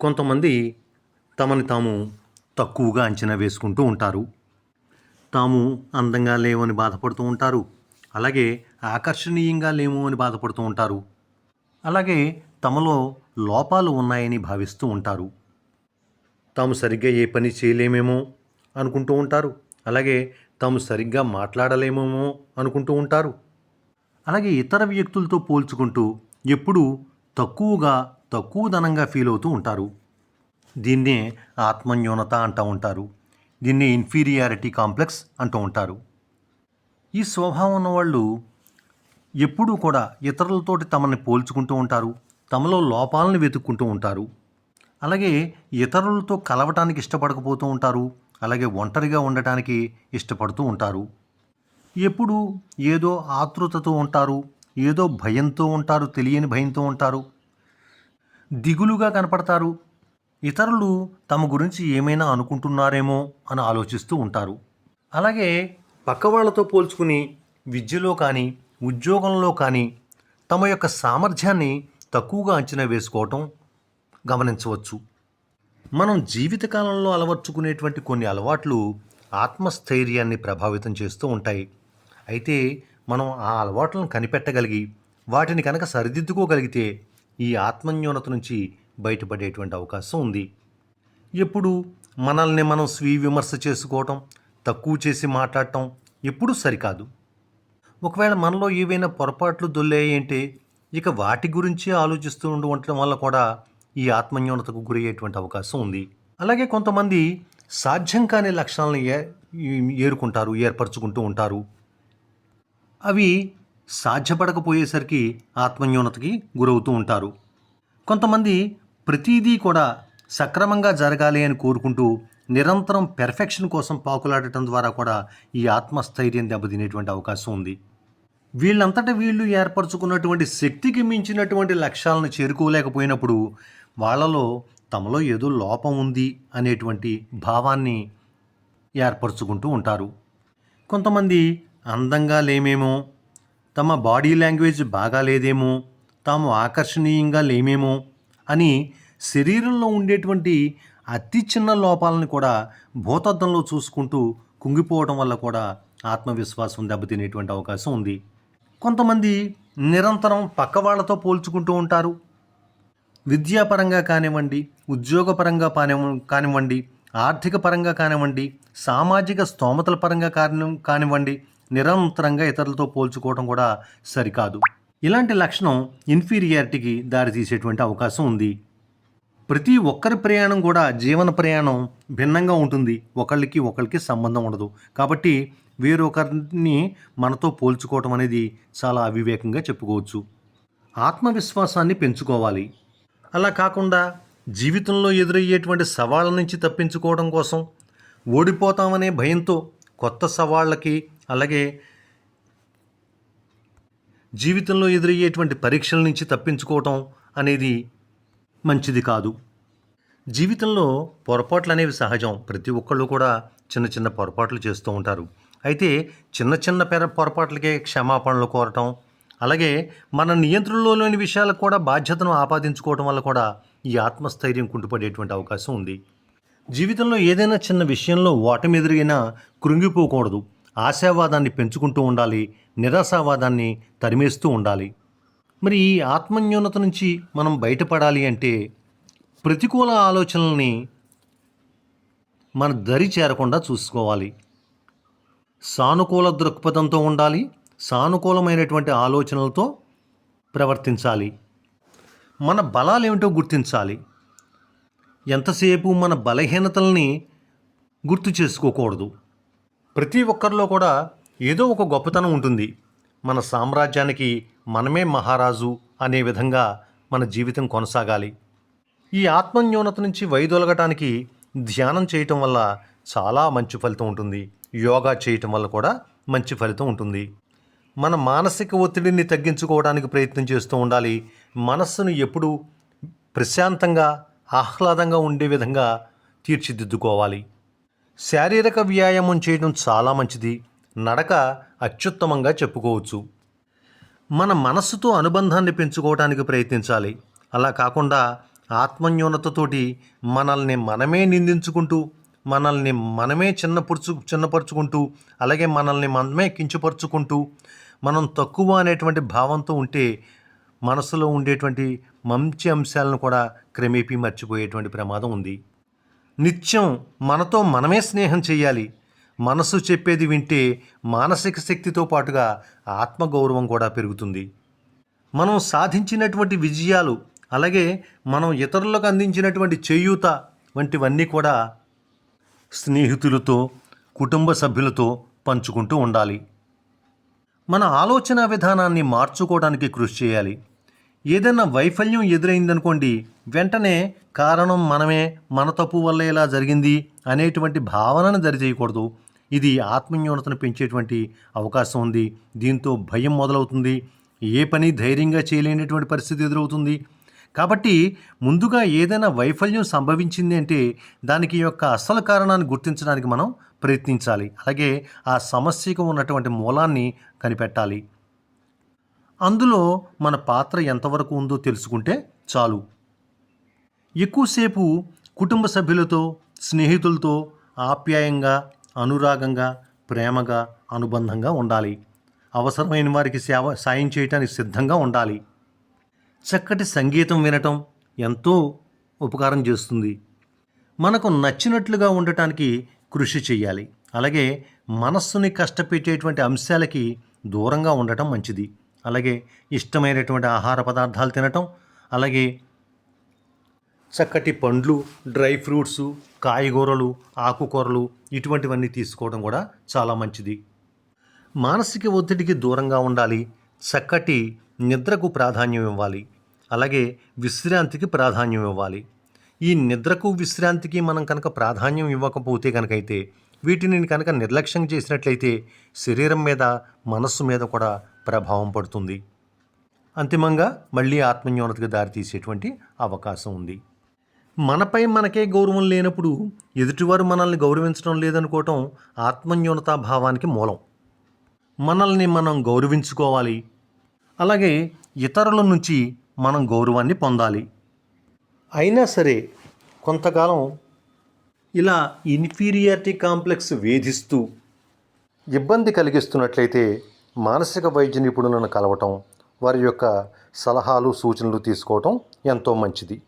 కొంతమంది తమని తాము తక్కువగా అంచనా వేసుకుంటూ ఉంటారు. తాము అందంగా లేవని బాధపడుతూ ఉంటారు. అలాగే ఆకర్షణీయంగా లేము అని బాధపడుతూ ఉంటారు. అలాగే తమలో లోపాలు ఉన్నాయని భావిస్తూ ఉంటారు. తాము సరిగ్గా ఏ పని చేయలేమేమో అనుకుంటూ ఉంటారు. అలాగే తాము సరిగ్గా మాట్లాడలేమేమో అనుకుంటూ ఉంటారు. అలాగే ఇతర వ్యక్తులతో పోల్చుకుంటూ ఎప్పుడూ తక్కువగా తక్కువదనంగా ఫీల్ అవుతూ ఉంటారు. దీన్నే ఆత్మన్యూనత అంటూ ఉంటారు. దీన్ని ఇన్ఫీరియారిటీ కాంప్లెక్స్ అంటూ ఉంటారు. ఈ స్వభావం ఉన్నవాళ్ళు ఎప్పుడూ కూడా ఇతరులతోటి తమని పోల్చుకుంటూ ఉంటారు. తమలో లోపాలను వెతుక్కుంటూ ఉంటారు. అలాగే ఇతరులతో కలవటానికి ఇష్టపడకపోతూ ఉంటారు. అలాగే ఒంటరిగా ఉండటానికి ఇష్టపడుతూ ఉంటారు. ఎప్పుడు ఏదో ఆతృతతో ఉంటారు. ఏదో భయంతో ఉంటారు. తెలియని భయంతో ఉంటారు. దిగులుగా కనపడతారు. ఇతరులు తమ గురించి ఏమైనా అనుకుంటున్నారేమో అని ఆలోచిస్తూ ఉంటారు. అలాగే పక్క వాళ్ళతో పోల్చుకుని విద్యలో కానీ ఉద్యోగంలో కానీ తమ యొక్క సామర్థ్యాన్ని తక్కువగా అంచనా వేసుకోవటం గమనించవచ్చు. మనం జీవితకాలంలో అలవర్చుకునేటువంటి కొన్ని అలవాట్లు ఆత్మస్థైర్యాన్ని ప్రభావితం చేస్తూ ఉంటాయి. అయితే మనం ఆ అలవాట్లను కనిపెట్టగలిగి వాటిని కనుక సరిదిద్దుకోగలిగితే ఈ ఆత్మన్యూనత నుంచి బయటపడేటువంటి అవకాశం ఉంది. ఎప్పుడు మనల్ని మనం స్వీయ విమర్శ చేసుకోవటం తక్కువ చేసి మాట్లాడటం ఎప్పుడూ సరికాదు. ఒకవేళ మనలో ఏవైనా పొరపాట్లు దొల్లాయంటే ఇక వాటి గురించి ఆలోచిస్తూ ఉండటం వల్ల కూడా ఈ ఆత్మన్యూనతకు గురయ్యేటువంటి అవకాశం ఉంది. అలాగే కొంతమంది సాధ్యం కాని లక్షణాలను ఏ ఏరుకుంటారు ఏర్పరచుకుంటూ ఉంటారు. అవి సాధ్యపడకపోయేసరికి ఆత్మన్యూనతకి గురవుతూ ఉంటారు. కొంతమంది ప్రతిదీ కూడా సక్రమంగా జరగాలి అని కోరుకుంటూ నిరంతరం పెర్ఫెక్షన్ కోసం పాకులాడటం ద్వారా కూడా ఈ ఆత్మస్థైర్యం దెబ్బతినేటువంటి అవకాశం ఉంది. వీళ్ళంతట వీళ్ళు ఏర్పరచుకున్నటువంటి శక్తికి మించినటువంటి లక్ష్యాలను చేరుకోలేకపోయినప్పుడు వాళ్ళలో తమలో ఏదో లోపం ఉంది అనేటువంటి భావాన్ని ఏర్పరచుకుంటూ ఉంటారు. కొంతమంది అందంగా లేమేమో తమ బాడీ లాంగ్వేజ్ బాగా లేదేమో తాము ఆకర్షణీయంగా లేమేమో అని శరీరంలో ఉండేటువంటి అతి చిన్న లోపాలను కూడా భూతద్దంలో చూసుకుంటూ కుంగిపోవడం వల్ల కూడా ఆత్మవిశ్వాసం దెబ్బతినేటువంటి అవకాశం ఉంది. కొంతమంది నిరంతరం పక్క వాళ్ళతో పోల్చుకుంటూ ఉంటారు. విద్యాపరంగా కానివ్వండి ఉద్యోగపరంగా కానివ్వండి ఆర్థిక పరంగా కానివ్వండి సామాజిక స్తోమతల పరంగా కానివ్వండి నిరంతరంగా ఇతరులతో పోల్చుకోవడం కూడా సరికాదు. ఇలాంటి లక్షణం ఇన్ఫీరియారిటీకి దారితీసేటువంటి అవకాశం ఉంది. ప్రతి ఒక్కరి ప్రయాణం కూడా జీవన ప్రయాణం భిన్నంగా ఉంటుంది. ఒకళ్ళకి ఒకరికి సంబంధం ఉండదు. కాబట్టి వేరొకరిని మనతో పోల్చుకోవటం అనేది చాలా అవివేకంగా చెప్పుకోవచ్చు. ఆత్మవిశ్వాసాన్ని పెంచుకోవాలి. అలా కాకుండా జీవితంలో ఎదురయ్యేటువంటి సవాళ్ళ నుంచి తప్పించుకోవడం కోసం ఓడిపోతామనే భయంతో కొత్త సవాళ్ళకి అలాగే జీవితంలో ఎదురయ్యేటువంటి పరీక్షల నుంచి తప్పించుకోవటం అనేది మంచిది కాదు. జీవితంలో పొరపాట్లు అనేవి సహజం. ప్రతి ఒక్కళ్ళు కూడా చిన్న చిన్న పొరపాట్లు చేస్తూ ఉంటారు. అయితే చిన్న చిన్న పెర పొరపాట్లకే క్షమాపణలు కోరటం అలాగే మన నియంత్రణలో లేని విషయాలకు కూడా బాధ్యతను ఆపాదించుకోవటం వల్ల కూడా ఈ ఆత్మస్థైర్యం కుంటుపడేటువంటి అవకాశం ఉంది. జీవితంలో ఏదైనా చిన్న విషయంలో ఓటమి ఎదురైనా కృంగిపోకూడదు. ఆశావాదాన్ని పెంచుకుంటూ ఉండాలి నిరాశావాదాన్ని తరిమేస్తూ ఉండాలి. మరి ఈ ఆత్మన్యూనత నుంచి మనం బయటపడాలి అంటే ప్రతికూల ఆలోచనల్ని మన దరి చేరకుండా చూసుకోవాలి. సానుకూల దృక్పథంతో ఉండాలి సానుకూలమైనటువంటి ఆలోచనలతో ప్రవర్తించాలి. మన బలాలు ఏమిటో గుర్తించాలి. ఎంతసేపు మన బలహీనతల్ని గుర్తు చేసుకోకూడదు. ప్రతి ఒక్కరిలో కూడా ఏదో ఒక గొప్పతనం ఉంటుంది. మన సామ్రాజ్యానికి మనమే మహారాజు అనే విధంగా మన జీవితం కొనసాగాలి. ఈ ఆత్మన్యూనత నుంచి వైదొలగటానికి ధ్యానం చేయటం వల్ల చాలా మంచి ఫలితం ఉంటుంది. యోగా చేయటం వల్ల కూడా మంచి ఫలితం ఉంటుంది. మన మానసిక ఒత్తిడిని తగ్గించుకోవడానికి ప్రయత్నం చేస్తూ ఉండాలి. మనస్సును ఎప్పుడూ ప్రశాంతంగా ఆహ్లాదంగా ఉండే విధంగా తీర్చిదిద్దుకోవాలి. శారీరక వ్యాయామం చేయడం చాలా మంచిది. నడక అత్యుత్తమంగా చెప్పుకోవచ్చు. మన మనస్సుతో అనుబంధాన్ని పెంచుకోవడానికి ప్రయత్నించాలి. అలా కాకుండా ఆత్మన్యూనతతోటి మనల్ని మనమే నిందించుకుంటూ మనల్ని మనమే చిన్నపరుచు చిన్నపరుచుకుంటూ అలాగే మనల్ని మనమే కించపరుచుకుంటూ మనం తక్కువ అనేటువంటి భావంతో ఉంటే మనసులో ఉండేటువంటి మంచి అంశాలను కూడా క్రమేపీ మర్చిపోయేటువంటి ప్రమాదం ఉంది. నిత్యం మనతో మనమే స్నేహం చేయాలి మనసు చెప్పేది వింటే మానసిక శక్తితో పాటుగా ఆత్మగౌరవం కూడా పెరుగుతుంది. మనం సాధించినటువంటి విజయాలు అలాగే మనం ఇతరులకు అందించినటువంటి చేయూత వంటివన్నీ కూడా స్నేహితులతో కుటుంబ సభ్యులతో పంచుకుంటూ ఉండాలి. మన ఆలోచన విధానాన్ని మార్చుకోవడానికి కృషి చేయాలి. ఏదైనా వైఫల్యం ఎదురైందనుకోండి వెంటనే కారణం మనమే మన తప్పు వల్ల ఇలా జరిగింది అనేటువంటి భావనను దరిచేయకూడదు ఇది ఆత్మన్యూనతను పెంచేటువంటి అవకాశం ఉంది. దీంతో భయం మొదలవుతుంది. ఏ పని ధైర్యంగా చేయలేనటువంటి పరిస్థితి ఎదురవుతుంది. కాబట్టి ముందుగా ఏదైనా వైఫల్యం సంభవించింది అంటే దానికి యొక్క అసలు కారణాన్ని గుర్తించడానికి మనం ప్రయత్నించాలి. అలాగే ఆ సమస్యకు ఉన్నటువంటి మూలాన్ని కనిపెట్టాలి. అందులో మన పాత్ర ఎంతవరకు ఉందో తెలుసుకుంటే చాలు. ఎక్కువసేపు కుటుంబ సభ్యులతో స్నేహితులతో ఆప్యాయంగా అనురాగంగా ప్రేమగా అనుబంధంగా ఉండాలి. అవసరమైన వారికి సేవ సాయం చేయటానికి సిద్ధంగా ఉండాలి. చక్కటి సంగీతం వినటం ఎంతో ఉపకారం చేస్తుంది. మనకు నచ్చినట్లుగా ఉండటానికి కృషి చేయాలి. అలాగే మనస్సుని కష్టపెట్టేటువంటి అంశాలకి దూరంగా ఉండటం మంచిది. అలాగే ఇష్టమైనటువంటి ఆహార పదార్థాలు తినటం అలాగే చక్కటి పండ్లు డ్రై ఫ్రూట్స్ కాయగూరలు ఆకుకూరలు ఇటువంటివన్నీ తీసుకోవడం కూడా చాలా మంచిది. మానసిక ఒత్తిడికి దూరంగా ఉండాలి చక్కటి నిద్రకు ప్రాధాన్యం ఇవ్వాలి అలాగే విశ్రాంతికి ప్రాధాన్యం ఇవ్వాలి. ఈ నిద్రకు విశ్రాంతికి మనం కనుక ప్రాధాన్యం ఇవ్వకపోతే కనుకైతే వీటిని కనుక నిర్లక్ష్యం చేసినట్లయితే శరీరం మీద మనస్సు మీద కూడా ప్రభావం పడుతుంది. అంతిమంగా మళ్ళీ ఆత్మన్యూనతకు దారితీసేటువంటి అవకాశం ఉంది. మనపై మనకే గౌరవం లేనప్పుడు ఎదుటివారు మనల్ని గౌరవించడం లేదనుకోవటం ఆత్మన్యూనతా భావానికి మూలం. మనల్ని మనం గౌరవించుకోవాలి. అలాగే ఇతరుల నుంచి మనం గౌరవాన్ని పొందాలి. అయినా సరే కొంతకాలం ఇలా ఇన్ఫీరియారిటీ కాంప్లెక్స్ వేధిస్తూ ఇబ్బంది కలిగిస్తున్నట్లయితే మానసిక వైద్య నిపుణులను కలవటం వారి యొక్క సలహాలు సూచనలు తీసుకోవటం ఎంతో మంచిది.